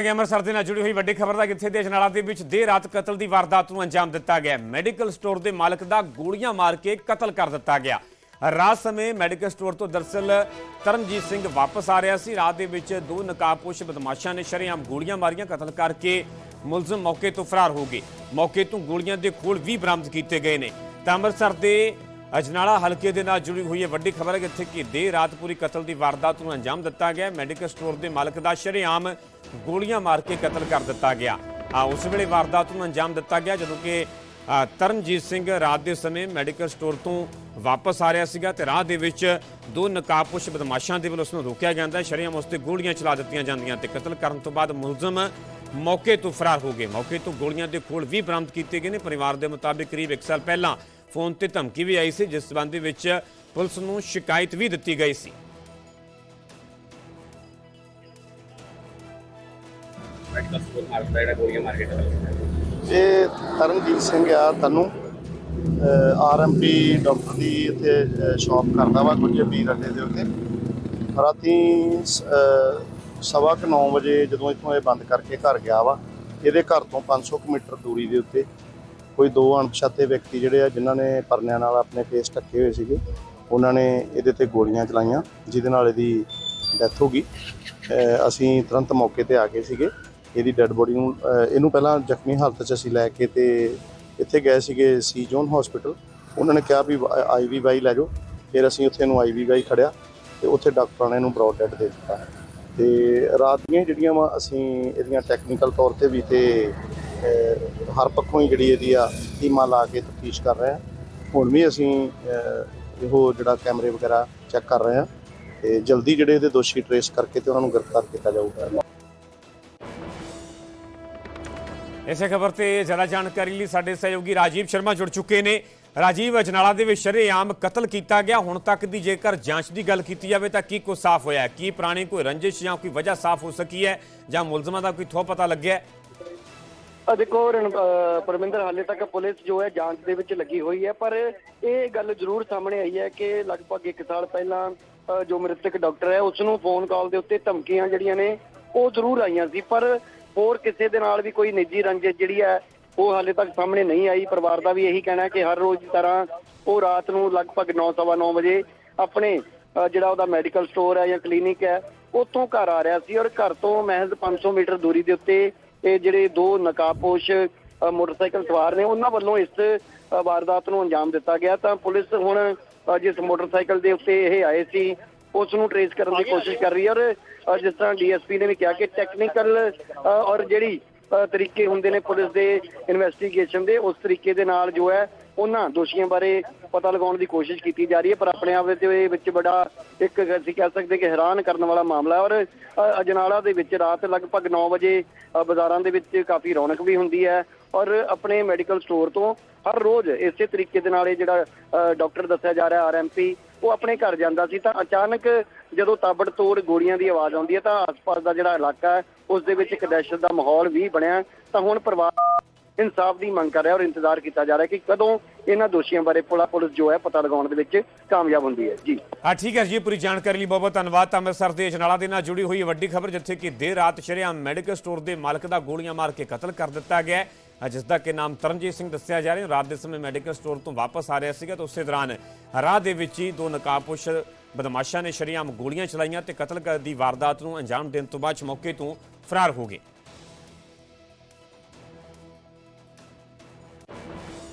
ਅੰਮ੍ਰਿਤਸਰ ਦੇ ਨਾਲ ਜੁੜੀ ਹੋਈ ਵੱਡੀ ਖਬਰ ਦਾ ਕਿੱਥੇ ਦੇ ਅਜਨਾਲਾ ਦੇ ਵਿੱਚ ਦੇਰ ਰਾਤ ਕਤਲ ਦੀ ਵਾਰਦਾਤ ਨੂੰ ਅੰਜਾਮ ਦਿੱਤਾ ਗਿਆ। ਮੈਡੀਕਲ ਸਟੋਰ ਦੇ ਮਾਲਕ ਦਾ ਗੋਲੀਆਂ ਮਾਰ ਕੇ ਕਤਲ ਕਰ ਦਿੱਤਾ ਗਿਆ। ਰਾਤ ਸਮੇਂ ਮੈਡੀਕਲ ਸਟੋਰ ਤੋਂ ਦਰਸਲ ਤਰਨਜੀਤ ਸਿੰਘ ਵਾਪਸ ਆ ਰਿਹਾ ਸੀ। ਰਾਤ ਦੇ ਵਿੱਚ ਦੋ ਨਕਾਬਪੋਸ਼ ਬਦਮਾਸ਼ਾਂ ਨੇ ਸ਼ਰੇਆਮ ਗੋਲੀਆਂ ਮਾਰੀਆਂ, ਕਤਲ ਕਰਕੇ ਮੁਲਜ਼ਮ ਮੌਕੇ ਤੋਂ ਫਰਾਰ ਹੋ ਗਏ। ਮੌਕੇ ਤੋਂ ਗੋਲੀਆਂ ਦੇ ਖੋਲ ਵੀ ਬਰਾਮਦ ਕੀਤੇ ਗਏ ਨੇ। ਤਾਂ ਅੰਮ੍ਰਿਤਸਰ ਦੇ ਅਜਨਾਲਾ ਹਲਕੇ ਦੇ ਨਾਲ ਜੁੜੀ ਹੋਈ ਹੈ ਵੱਡੀ ਖਬਰ ਹੈ ਕਿ ਇੱਥੇ ਕਿ ਦੇਰ ਰਾਤ ਪੂਰੀ ਕਤਲ ਦੀ ਵਾਰਦਾਤ ਨੂੰ ਅੰਜਾਮ ਦਿੱਤਾ ਗਿਆ ਮੈਡੀਕਲ ਸਟੋਰ ਦੇ ਮਾਲਕ ਦਾ ਸ਼ਰੇਆਮ ਗੋਲੀਆਂ ਮਾਰ ਕੇ ਕਤਲ ਕਰ ਦਿੱਤਾ ਗਿਆ। ਆ, ਉਸ ਵੇਲੇ ਵਾਰਦਾਤ ਨੂੰ ਅੰਜਾਮ ਦਿੱਤਾ ਗਿਆ ਜਦੋਂ ਕਿ ਤਰਨਜੀਤ ਸਿੰਘ ਰਾਤ ਦੇ ਸਮੇਂ ਮੈਡੀਕਲ ਸਟੋਰ ਤੋਂ ਵਾਪਸ ਆ ਰਿਹਾ ਸੀਗਾ ਤੇ ਰਾਹ ਦੇ ਵਿੱਚ ਦੋ ਨਕਾਬਪੋਸ਼ ਬਦਮਾਸ਼ਾਂ ਦੇ ਵੱਲੋਂ ਉਸ ਨੂੰ ਰੋਕਿਆ ਜਾਂਦਾ ਸ਼ਰੇਆਮ ਉਸ ਤੇ ਗੋਲੀਆਂ ਚਲਾ ਦਿੱਤੀਆਂ ਜਾਂਦੀਆਂ ਤੇ ਕਤਲ ਕਰਨ ਤੋਂ ਬਾਅਦ ਮੁਲਜ਼ਮ ਮੌਕੇ ਤੋਂ ਫਰਾਰ ਹੋ ਗਏ। ਮੌਕੇ ਤੋਂ ਗੋਲੀਆਂ ਦੇ ਖੋਲ ਵੀ ਬਰਾਮਦ ਕੀਤੇ ਗਏ ਨੇ। ਪਰਿਵਾਰ ਦੇ ਮੁਤਾਬਿਕ ਕਰੀਬ 1 ਸਾਲ ਪਹਿਲਾਂ ਫੋਨ ਤੇ ਧਮਕੀ ਵੀ ਆਈ ਸੀ, ਜਿਸ ਸਬੰਧ ਵਿੱਚ ਪੁਲਿਸ ਨੂੰ ਸ਼ਿਕਾਇਤ ਵੀ ਦਿੱਤੀ ਗਈ ਸੀ। ਮੈਡੀਕਲ ਸਟੋਰ ਮਾਰਕ ਦਾ ਜਿਹੜਾ ਗੋਲੀਆਂ ਇਹ ਤਰਨਜੀਤ ਸਿੰਘ ਆ, ਤਨੂੰ। ਆਰਐਮਪੀ ਡਾਕਟਰ ਦੀ ਇੱਥੇ ਸ਼ਾਪ ਕਰਦਾ ਵਾ ਕੁਝ ਵੀਰ ਅੱਡੇ ਦੇ ਉੱਤੇ। ਰਾਤੀ ਸਵਾ ਕੁ 9 ਵਜੇ ਜਦੋਂ ਇੱਥੋਂ ਇਹ ਬੰਦ ਕਰਕੇ ਘਰ ਗਿਆ ਵਾ, ਇਹਦੇ ਘਰ ਤੋਂ 500 ਕੁ ਮੀਟਰ ਦੂਰੀ ਦੇ ਉੱਤੇ ਕੋਈ ਦੋ ਅਣਪਛਾਤੇ ਵਿਅਕਤੀ ਜਿਹੜੇ ਆ, ਜਿਨ੍ਹਾਂ ਨੇ ਪਰਨਿਆਂ ਨਾਲ ਆਪਣੇ ਫੇਸ ਢੱਕੇ ਹੋਏ ਸੀਗੇ, ਉਹਨਾਂ ਨੇ ਇਹਦੇ ਤੇ ਗੋਲੀਆਂ ਚਲਾਈਆਂ, ਜਿਹਦੇ ਨਾਲ ਇਹਦੀ ਡੈਥ ਹੋ ਗਈ। ਅਸੀਂ ਤੁਰੰਤ ਮੌਕੇ ਤੇ ਆ ਗਏ ਸੀਗੇ। ਇਹਦੀ ਡੈੱਡ ਬੋਡੀ ਨੂੰ ਇਹਨੂੰ ਪਹਿਲਾਂ ਜ਼ਖਮੀ ਹਾਲਤ 'ਚ ਅਸੀਂ ਲੈ ਕੇ ਤੇ ਇੱਥੇ ਗਏ ਸੀਗੇ ਸੀ ਜੋਨ ਹਸਪੀਟਲ ਉਹਨਾਂ ਨੇ ਕਿਹਾ ਵੀ ਆਈਵੀ ਵਾਈ ਲੈ ਜਾਓ। ਫਿਰ ਅਸੀਂ ਉੱਥੇ ਨੂੰ ਆਈਵੀ ਵਾਈ ਖੜਿਆ ਤੇ ਉੱਥੇ ਡਾਕਟਰਾਂ ਨੇ ਇਹਨੂੰ ਬ੍ਰੌਡ ਡੈਡ ਦੇ ਦਿੱਤਾ। ਤੇ ਰਾਤ ਦੀਆਂ ਜਿਹੜੀਆਂ ਵਾ, ਅਸੀਂ ਇਹਦੀਆਂ ਟੈਕਨੀਕਲ ਤੌਰ ਤੇ ਵੀ ਤੇ ਹਰ ਪੱਖੋਂ ਹੀ ਜਿਹੜੀ ਇਹਦੀ ਆ ਟੀਮਾਂ ਲਾ ਕੇ ਤਫਤੀਸ਼ ਕਰ ਰਹੇ ਆ। ਹੁਣ ਵੀ ਅਸੀਂ ਇਹੋ ਜਿਹੜਾ ਕੈਮਰੇ ਵਗੈਰਾ ਚੈੱਕ ਕਰ ਰਹੇ ਆ ਤੇ ਜਲਦੀ ਜਿਹੜੇ ਇਹਦੇ ਦੋਸ਼ੀ ਟਰੇਸ ਕਰਕੇ ਤੇ ਉਹਨਾਂ ਨੂੰ ਗ੍ਰਿਫਤਾਰ ਕੀਤਾ ਜਾਊਗਾ। ਇਸੇ ਖਬਰ ਤੇ ਜ਼ਿਆਦਾ ਜਾਣਕਾਰੀ ਲਈ ਸਾਡੇ ਸਹਿਯੋਗੀ ਰਾਜੀਵ ਸ਼ਰਮਾ ਜੁੜ ਚੁੱਕੇ ਨੇ। ਰਾਜੀਵ, ਅਜਨਾਲਾ ਦੇ ਵਿੱਚ ਸ਼ਰੇਆਮ ਕਤਲ ਕੀਤਾ ਗਿਆ। ਹੁਣ ਤੱਕ ਦੀ ਜੇਕਰ ਜਾਂਚ ਦੀ ਗੱਲ ਕੀਤੀ ਜਾਵੇ ਤਾਂ ਕੀ ਕੁਝ ਸਾਫ਼ ਹੋਇਆ ਹੈ? ਕੀ ਪੁਰਾਣੀ ਕੋਈ ਰੰਜਿਸ਼ ਜਾਂ ਕੋਈ ਵਜ੍ਹਾ ਸਾਫ਼ ਹੋ ਸਕੀ ਹੈ ਜਾਂ ਮੁਲਜ਼ਮਾਂ ਦਾ ਕੋਈ ਥੋ ਪਤਾ ਲੱਗਿਆ ਦੇਖੋ ਰਣ- ਅ, ਪਰਮਿੰਦਰ ਹਾਲੇ ਤੱਕ ਪੁਲਿਸ ਜੋ ਹੈ ਜਾਂਚ ਦੇ ਵਿੱਚ ਲੱਗੀ ਹੋਈ ਹੈ ਪਰ ਇਹ ਗੱਲ ਜ਼ਰੂਰ ਸਾਹਮਣੇ ਆਈ ਹੈ ਕਿ ਲਗਭਗ 1 ਸਾਲ ਪਹਿਲਾਂ ਅ, ਜੋ ਮ੍ਰਿਤਕ ਡਾਕਟਰ ਹੈ ਉਸ ਨੂੰ ਫੋਨ ਕਾਲ ਦੇ ਉੱਤੇ ਧਮਕੀਆਂ ਜਿਹੜੀਆਂ ਨੇ ਉਹ ਜ਼ਰੂਰ ਆਈਆਂ ਸੀ ਪਰ ਹੋਰ ਕਿਸੇ ਦੇ ਨਾਲ ਵੀ ਕੋਈ ਨਿੱਜੀ ਰੰਜਿਸ਼ ਜਿਹੜੀ ਹੈ ਉਹ ਹਾਲੇ ਤੱਕ ਸਾਹਮਣੇ ਨਹੀਂ ਆਈ। ਪਰਿਵਾਰ ਦਾ ਵੀ ਇਹੀ ਕਹਿਣਾ ਹੈ ਕਿ ਹਰ ਰੋਜ਼ ਦੀ ਤਰ੍ਹਾਂ ਉਹ ਰਾਤ ਨੂੰ ਲਗਭਗ 9:30 ਵਜੇ ਆਪਣੇ ਅ, ਜਿਹੜਾ ਉਹਦਾ ਮੈਡੀਕਲ ਸਟੋਰ ਹੈ ਜਾਂ ਕਲੀਨਿਕ ਹੈ ਉੱਥੋਂ ਘਰ ਆ ਰਿਹਾ ਸੀ ਔਰ ਘਰ ਤੋਂ ਮਹਿਜ਼ 500 ਮੀਟਰ ਦੂਰੀ ਦੇ ਉੱਤੇ ਇਹ ਜਿਹੜੇ ਦੋ ਨਕਾਬਪੋਸ਼ ਮੋਟਰਸਾਈਕਲ ਸਵਾਰ ਨੇ, ਉਹਨਾਂ ਵੱਲੋਂ ਇਸ ਵਾਰਦਾਤ ਨੂੰ ਅੰਜਾਮ ਦਿੱਤਾ ਗਿਆ। ਤਾਂ ਪੁਲਿਸ ਹੁਣ ਜਿਸ ਮੋਟਰਸਾਈਕਲ ਦੇ ਉੱਤੇ ਇਹ ਆਏ ਸੀ, ਉਸ ਨੂੰ ਟਰੇਸ ਕਰਨ ਦੀ ਕੋਸ਼ਿਸ਼ ਕਰ ਰਹੀ ਹੈ। ਔਰ ਜਿਸ ਤਰ੍ਹਾਂ ਡੀਐਸਪੀ ਨੇ ਵੀ ਕਿਹਾ ਕਿ ਟੈਕਨੀਕਲ ਔਰ ਜਿਹੜੀ ਤਰੀਕੇ ਹੁੰਦੇ ਨੇ ਪੁਲਿਸ ਦੇ ਇਨਵੈਸਟੀਗੇਸ਼ਨ ਦੇ, ਉਸ ਤਰੀਕੇ ਦੇ ਨਾਲ ਜੋ ਹੈ ਉਹਨਾਂ ਦੋਸ਼ੀਆਂ ਬਾਰੇ ਪਤਾ ਲਗਾਉਣ ਦੀ ਕੋਸ਼ਿਸ਼ ਕੀਤੀ ਜਾ ਰਹੀ ਹੈ, ਪਰ ਆਪਣੇ ਆਪ ਦੇ ਵਿੱਚ ਬੜਾ ਇੱਕ ਅਸੀਂ ਕਹਿ ਸਕਦੇ ਕਿ ਹੈਰਾਨ ਕਰਨ ਵਾਲਾ ਮਾਮਲਾ ਹੈ। ਔਰ ਅਜਨਾਲਾ ਦੇ ਵਿੱਚ ਰਾਤ ਲਗਭਗ 9 ਵਜੇ ਬਾਜ਼ਾਰਾਂ ਦੇ ਵਿੱਚ ਕਾਫੀ ਰੌਣਕ ਵੀ ਹੁੰਦੀ ਹੈ ਔਰ ਆਪਣੇ ਮੈਡੀਕਲ ਸਟੋਰ ਤੋਂ ਹਰ ਰੋਜ਼ ਇਸੇ ਤਰੀਕੇ ਦੇ ਨਾਲ ਇਹ ਜਿਹੜਾ ਡਾਕਟਰ ਦੱਸਿਆ ਜਾ ਰਿਹਾ ਆਰਐਮਪੀ ਉਹ ਆਪਣੇ ਘਰ ਜਾਂਦਾ ਸੀ। ਤਾਂ ਅਚਾਨਕ ਜਦੋਂ ਤਾਬੜ ਤੋੜ ਗੋਲੀਆਂ ਦੀ ਆਵਾਜ਼ ਆਉਂਦੀ ਹੈ ਤਾਂ ਆਸ-ਪਾਸ ਦਾ ਜਿਹੜਾ ਇਲਾਕਾ ਹੈ, ਉਸ ਦੇ ਵਿੱਚ ਇੱਕ ਦਹਿਸ਼ਤ ਦਾ ਮਾਹੌਲ ਵੀ ਬਣਿਆ। ਤਾਂ ਹੁਣ ਪਰਿਵਾਰ ਇਨਸਾਫ ਦੀ ਮੰਗ ਕਰ ਰਿਹਾ ਔਰ ਇੰਤਜ਼ਾਰ ਕੀਤਾ ਜਾ ਰਿਹਾ ਕਿ ਕਦੋਂ ਇਹਨਾਂ ਦੋਸ਼ੀਆਂ ਬਾਰੇ ਪੁਲਿਸ ਜੋ ਹੈ ਪਤਾ ਲਗਾਉਣ ਦੇ ਵਿੱਚ ਕਾਮਯਾਬ ਹੁੰਦੀ ਹੈ। ਜੀ। ਆ ਠੀਕ ਹੈ ਜੀ ਪੂਰੀ ਜਾਣਕਾਰੀ ਲਈ ਬਹੁਤ ਬਹੁਤ ਧੰਨਵਾਦ। ਤਾਂ ਅੰਮ੍ਰਿਤਸਰ ਦੇ ਅਜਨਾਲਾ ਦੇ ਨਾਲ ਜੁੜੀ ਹੋਈ ਵੱਡੀ ਖਬਰ, ਜਿੱਥੇ ਕਿ ਦੇਰ ਰਾਤ ਸ਼ਰੇਆਮ ਮੈਡੀਕਲ ਸਟੋਰ ਦੇ ਮਾਲਕ ਦਾ ਗੋਲੀਆਂ ਮਾਰ ਕੇ ਕਤਲ ਕਰ ਦਿੱਤਾ ਗਿਆ ਹੈ। ਜਿਸ ਦਾ ਕਿ ਨਾਮ ਤਰਨਜੀਤ ਸਿੰਘ ਦੱਸਿਆ ਜਾ ਰਿਹਾ ਰਾਤ ਦੇ ਸਮੇਂ ਮੈਡੀਕਲ ਸਟੋਰ ਤੋਂ ਵਾਪਸ ਆ ਰਿਹਾ ਸੀਗਾ ਤਾਂ ਉਸੇ ਦੌਰਾਨ ਰਾਹ ਦੇ ਵਿੱਚ ਹੀ ਦੋ ਨਕਾਬਪੋਸ਼ ਬਦਮਾਸ਼ਾਂ ਨੇ ਸ਼ਰੇਆਮ ਗੋਲੀਆਂ ਚਲਾਈਆਂ ਤੇ ਕਤਲ ਦੀ ਵਾਰਦਾਤ ਨੂੰ ਅੰਜਾਮ ਦੇਣ ਤੋਂ ਬਾਅਦ ਮੌਕੇ ਤੋਂ ਫਰਾਰ ਹੋ ਗਏ।